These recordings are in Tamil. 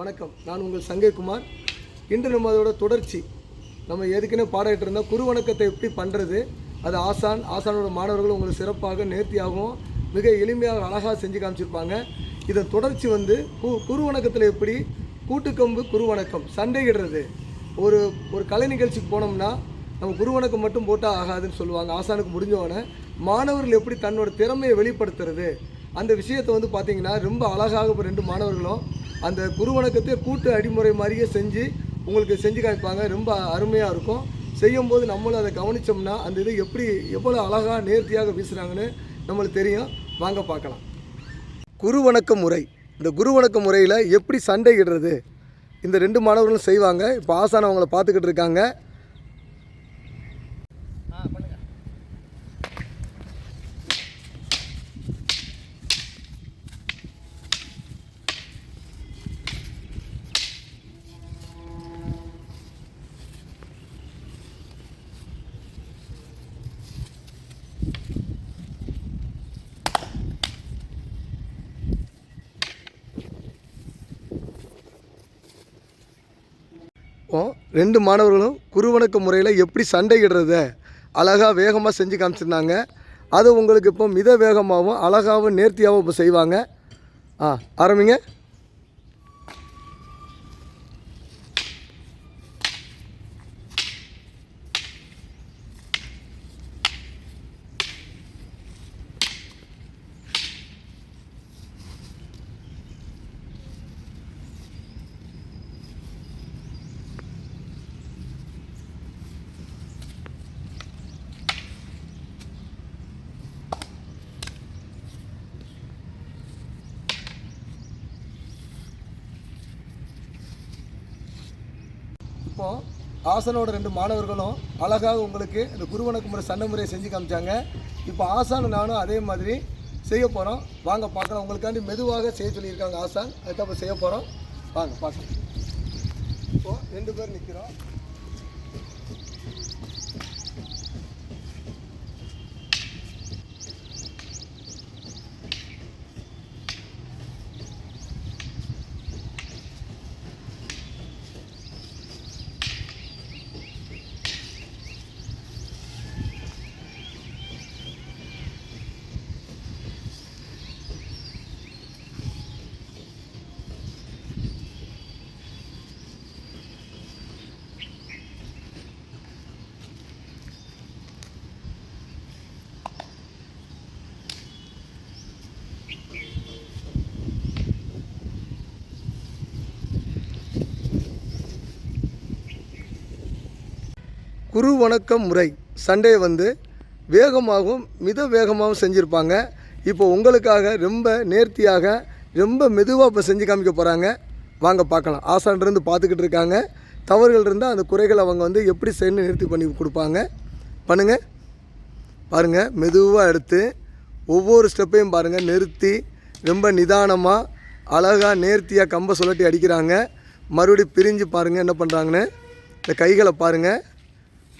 வணக்கம். நான் உங்கள் சங்கைக்குமார் இன்று நம்ம அதோட தொடர்ச்சி. நம்ம ஏற்கனவே பாடிட்டு இருந்தால் குரு வணக்கத்தை எப்படி பண்ணுறது அது ஆசான் ஆசானோட மாணவர்கள் உங்களுக்கு சிறப்பாக நேர்த்தியாகவும் மிக எளிமையாக அழகாக செஞ்சு காமிச்சிருப்பாங்க. இதன் தொடர்ச்சி வந்து கு குரு வணக்கத்தில் எப்படி? கூட்டுக்கம்பு குரு வணக்கம். சண்டையிடுறது. ஒரு ஒரு கலை நிகழ்ச்சிக்கு போனோம்னா நம்ம குரு வணக்கம் மட்டும் போட்டால் ஆகாதுன்னு சொல்லுவாங்க. ஆசானுக்கு முடிஞ்சவொடனே மாணவர்கள் எப்படி தன்னோட திறமையை வெளிப்படுத்துறது? அந்த விஷயத்தை வந்து பார்த்தீங்கன்னா ரொம்ப அழகாக இப்போ ரெண்டு மாணவர்களும் அந்த குரு வணக்கத்தை கூட்டு அடிமுறை மாதிரியே செஞ்சு உங்களுக்கு செஞ்சு காமிப்பாங்க. ரொம்ப அருமையாக இருக்கும். செய்யும்போது நம்மளும் அதை கவனித்தோம்னா அந்த இது எப்படி எவ்வளோ அழகாக நேர்த்தியாக வீசுகிறாங்கன்னு நம்மளுக்கு தெரியும். வாங்க பார்க்கலாம். குரு வணக்க முறை. இந்த குரு வணக்க முறையில் எப்படி சண்டையிடுறது? இந்த ரெண்டு மாணவர்களும் செய்வாங்க. இப்போ ஆசானவங்களை பார்த்துக்கிட்டு இருக்காங்க இப்போ ரெண்டு மாணவர்களும் குருவணக்க முறையில் எப்படி சண்டையிடுறத அழகாக வேகமாக செஞ்சு காமிச்சிருந்தாங்க. அது உங்களுக்கு இப்போ மித வேகமாகவும் அழகாகவும் நேர்த்தியாகவும் இப்போ செய்வாங்க. ஆ ஆரம்பிங்க. இப்போ ஆசனோட ரெண்டு மாணவர்களும் அழகாக உங்களுக்கு இந்த குருவணக்கு முறை சண்டை முறையை செஞ்சு காமிச்சாங்க. இப்போ ஆசான் நானும் அதே மாதிரி செய்ய போகிறோம் வாங்க பார்க்கலாம். உங்களுக்காண்டி மெதுவாக செய்ய சொல்லியிருக்காங்க ஆசான். அதுக்கப்புறம் செய்ய போகிறோம் வாங்க பார்க்கலாம். இப்போது ரெண்டு பேர் நிற்கிறோம் குரு வணக்கம் முறை சண்டே வந்து வேகமாகவும் மித வேகமாகவும் செஞ்சுருப்பாங்க. இப்போ உங்களுக்காக ரொம்ப நேர்த்தியாக ரொம்ப மெதுவாக இப்போ செஞ்சு காமிக்க போகிறாங்க வாங்க பார்க்கலாம். ஆசான் இருந்து பார்த்துக்கிட்டு இருக்காங்க. தவறுகள் இருந்தால் அந்த குறைகளை அவங்க வந்து எப்படி செய்யணும் நிறுத்தி பண்ணி கொடுப்பாங்க. பண்ணுங்கள் பாருங்கள் மெதுவாக எடுத்து ஒவ்வொரு ஸ்டெப்பையும் பாருங்கள் நிறுத்தி ரொம்ப நிதானமாக அழகாக நேர்த்தியாக கம்பை சுழட்டி அடிக்கிறாங்க. மறுபடியும் பிரிஞ்சு பாருங்கள் என்ன பண்ணுறாங்கன்னு இந்த கைகளை பாருங்கள்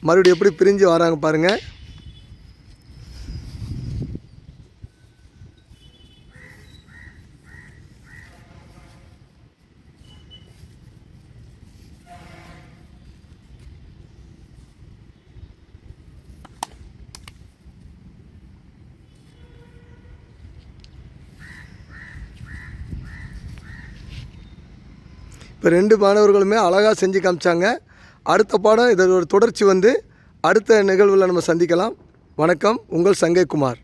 மறுபடியும் எப்படி பிரிஞ்சு வராங்க பாருங்கள் இப்போ ரெண்டு மாணவர்களுமே அழகாக செஞ்சு காமிச்சாங்க. அடுத்த பாடம் இதோட தொடர்ச்சி வந்து அடுத்த நிகழ்வில் நம்ம சந்திக்கலாம். வணக்கம். உங்கள் சங்கைக்குமார்.